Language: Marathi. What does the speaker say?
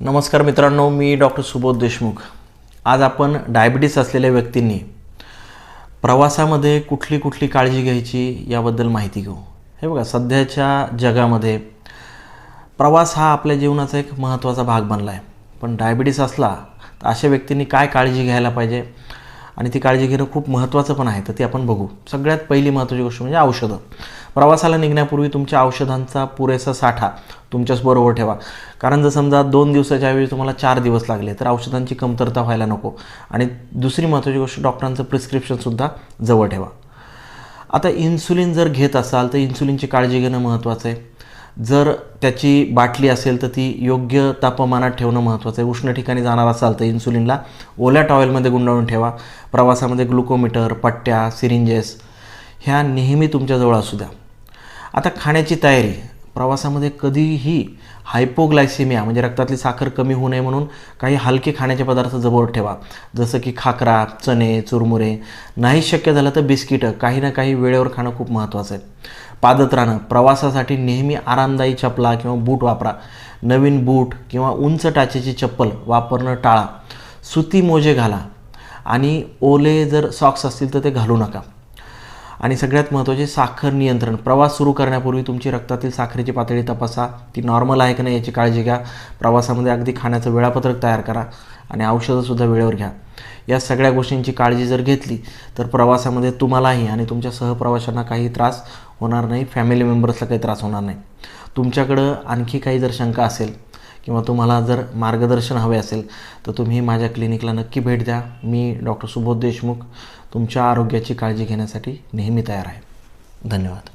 नमस्कार मित्रांनो मी डॉक्टर सुबोध देशमुख. आज आपण डायबिटीस असलेल्या व्यक्तींनी प्रवासामध्ये कुठली कुठली काळजी घ्यायची याबद्दल माहिती घेऊ. हे बघा सध्याच्या जगामध्ये प्रवास हा आपल्या जीवनाचा एक महत्त्वाचा भाग बनला आहे पण डायबिटीस असला तर अशा व्यक्तींनी काय काळजी घ्यायला पाहिजे? आणि ती काळजी घेणं खूप महत्त्वाचं पण आहे तर ती आपण बघू. सगळ्यात पहिली महत्त्वाची गोष्ट म्हणजे औषधं. प्रवासाला निघण्यापूर्वी तुमच्या औषधांचा पुरेसा साठा तुमच्याच बरोबर ठेवा. कारण जर समजा दोन दिवसाच्या ऐवजी तुम्हाला चार दिवस लागले तर औषधांची कमतरता व्हायला नको. आणि दुसरी महत्त्वाची गोष्ट डॉक्टरांचं प्रिस्क्रिप्शनसुद्धा जवळ ठेवा. आता इन्सुलिन जर घेत असाल तर इन्सुलिनची काळजी घेणं महत्त्वाचं आहे. जर त्याची बाटली असेल तर ती योग्य तापमानात ठेवणं महत्त्वाचं आहे. उष्ण ठिकाणी जाणार असाल तर इन्सुलिनला ओल्या टॉवेलमध्ये गुंडाळून ठेवा. प्रवासामध्ये ग्लुकोमीटर पट्ट्या सिरिंजेस ह्या नेहमी तुमच्याजवळ असू द्या. आता खाण्याची तयारी. प्रवासामध्ये कधीही हायपोग्लायसेमिया म्हणजे रक्तातली साखर कमी होऊ नये म्हणून काही हलके खाण्याचे पदार्थ जवळ ठेवा. जसं की खाकरा चणे चुरमुरे. नाही शक्य झालं तर बिस्किटं. काही ना काही वेळेवर खाणं खूप महत्त्वाचं आहे. पादत राहणं प्रवासासाठी नेहमी आरामदायी चपला किंवा बूट वापरा. नवीन बूट किंवा उंच टाचेची चप्पल वापरणं टाळा. सुती मोजे घाला. आणि ओले जर सॉक्स असतील तर ते घालू नका. आणि सगळ्यात महत्त्वाचे साखर नियंत्रण. प्रवास सुरू करण्यापूर्वी तुमची रक्तातील साखरेची पातळी तपासा. ती नॉर्मल आहे का नाही याची काळजी घ्या. प्रवासामध्ये अगदी खाण्याचं वेळापत्रक तयार करा आणि औषधंसुद्धा वेळेवर घ्या. या सगळ्या गोष्टींची काळजी जर घेतली तर प्रवासामध्ये तुम्हालाही आणि तुमच्या सहप्रवाशांना काही त्रास होणार नाही. फॅमिली मेंबर्सला काही त्रास होणार नाही. तुमच्याकडं आणखी काही जर शंका असेल किंवा तुम्हाला जर मार्गदर्शन हवे असेल तर तुम्ही माझ्या क्लिनिकला नक्की भेट द्या. मी डॉक्टर सुबोध देशमुख तुमच्या आरोग्याची काळजी घेण्यासाठी नेहमी तयार आहे. धन्यवाद.